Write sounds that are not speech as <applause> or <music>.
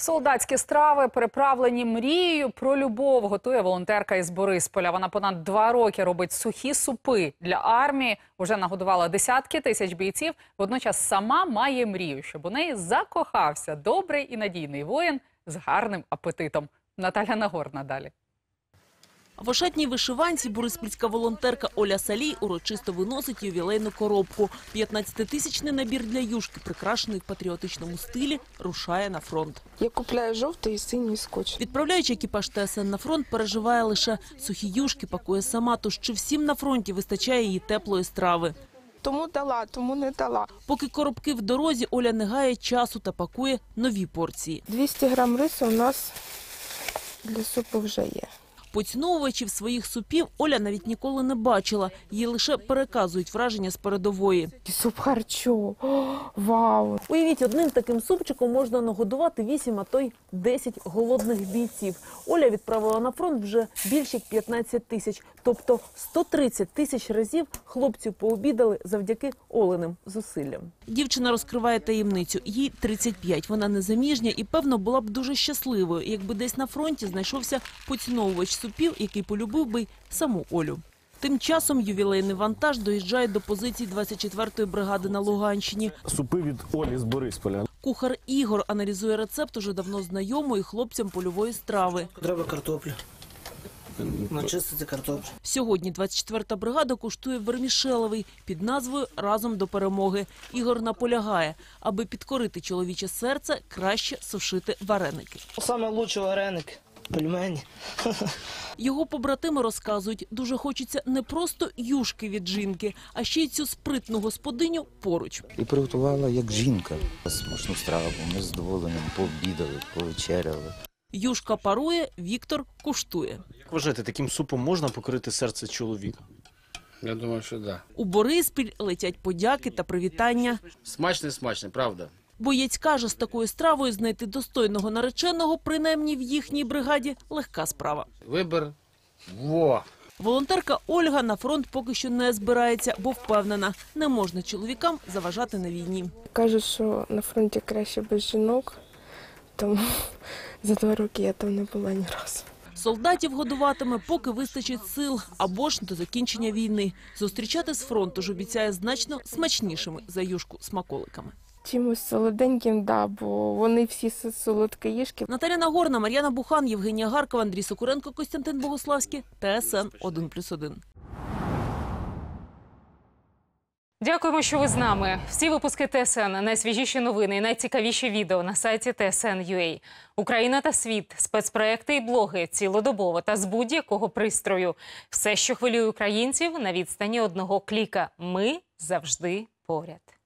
Солдатські страви, переправлені мрією про любов, готує волонтерка із Борисполя. Вона понад два роки робить сухі супи для армії. Уже нагодувала десятки тисяч бійців. Водночас сама має мрію, щоб у неї закохався добрий і надійний воїн з гарним апетитом. Наталя Нагорна далі. В ошатній вишиванці бориспільська волонтерка Оля Салій урочисто виносить ювілейну коробку. 15-тисячний набір для юшки, прикрашений в патріотичному стилі, рушає на фронт. Я купляю жовтий і синій скотч. Відправляючи екіпаж ТСН на фронт, переживає лише сухі юшки, пакує сама, тож чи всім на фронті вистачає її теплої страви. Тому дала, тому не дала. Поки коробки в дорозі, Оля не гає часу та пакує нові порції. 200 грам рису у нас для супу вже є. Поціновувачів своїх супів Оля навіть ніколи не бачила. Їй лише переказують враження з передової. Суп харчо. Вау! Уявіть, одним таким супчиком можна нагодувати 8, а то й 10 голодних бійців. Оля відправила на фронт вже більше як 15 тисяч. Тобто 130 тисяч разів хлопців пообідали завдяки Оленим зусиллям. Дівчина розкриває таємницю. Їй 35, вона незаміжня і, певно, була б дуже щасливою, якби десь на фронті знайшовся поціновувач супів, який полюбив би й саму Олю. Тим часом ювілейний вантаж доїжджає до позицій 24-ї бригади на Луганщині. Супи від Олі з Борисполя. Кухар Ігор аналізує рецепт уже давно знайомої хлопцям польової страви. Треба картоплю. Начистити картоплю. Сьогодні 24-та бригада куштує вермішелевий під назвою Разом до перемоги. Ігор наполягає, аби підкорити чоловіче серце, краще сушити вареники. Саме лучший вареник. Пельмені. Його побратими розказують, дуже хочеться не просто юшки від жінки, а ще й цю спритну господиню поруч. І приготувала як жінка смачну страву. Ми з задоволенням пообідали, повечеряли. Юшка парує, Віктор куштує. Як вважаєте, таким супом можна покорити серце чоловіка? Я думаю, що да. У Бориспіль летять подяки та привітання. Смачний, смачний, правда. Боєць каже, з такою стравою знайти достойного нареченого, принаймні в їхній бригаді, легка справа. Вибір. Во! Волонтерка Ольга на фронт поки що не збирається, бо впевнена, не можна чоловікам заважати на війні. Кажуть, що на фронті краще без жінок, тому <laughs> за два роки я там не була ні разу. Солдатів годуватиме, поки вистачить сил, або ж до закінчення війни. Зустрічати з фронту ж обіцяє значно смачнішими за юшку смаколиками. Чимось солоденьким, да, бо вони всі солодкоїжки. Наталя Нагорна, Мар'яна Бухан, Євгенія Гаркова, Андрій Сокуренко, Костянтин Богославський, ТСН 1+,1. Дякуємо, що ви з нами. Всі випуски ТСН, найсвіжіші новини і найцікавіші відео на сайті TSN.ua. Україна та світ, спецпроекти і блоги цілодобово та з будь-якого пристрою. Все, що хвилює українців, на відстані одного кліка. Ми завжди поряд.